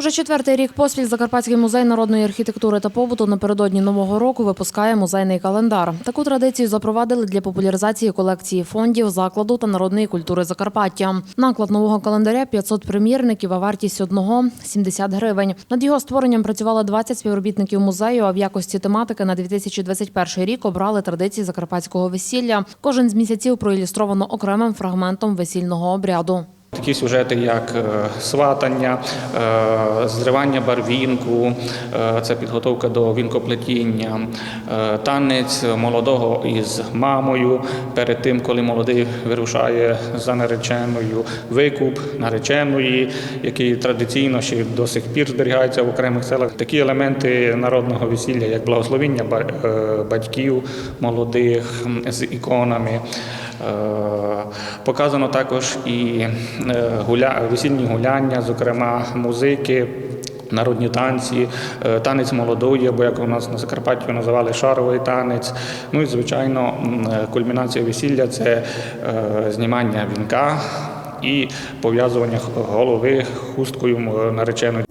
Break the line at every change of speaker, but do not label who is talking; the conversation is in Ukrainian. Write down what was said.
Вже четвертий рік поспіль Закарпатський музей народної архітектури та побуту напередодні нового року випускає музейний календар. Таку традицію запровадили для популяризації колекції фондів, закладу та народної культури Закарпаття. Наклад нового календаря 500 примірників, а вартість одного 70 гривень. Над його створенням працювало 20 співробітників музею. А в якості тематики на 2021 рік обрали традиції закарпатського весілля. Кожен з місяців проілюстровано окремим фрагментом весільного обряду.
Такі сюжети, як е, сватання, е, зривання барвінку, е, це підготовка до вінкоплетіння, танець молодого із мамою перед тим, коли молодий вирушає за нареченою, викуп нареченої, який традиційно ще до сих пір зберігається в окремих селах. Такі елементи народного весілля, як благословіння батьків молодих з іконами. Е, Показано також і е, весільні гуляння, зокрема музики. Народні танці, е, танець молодої, або як у нас на Закарпатті називали шаровий танець. Ну і звичайно, кульмінація весілля це знімання вінка і пов'язування голови хусткою нареченої.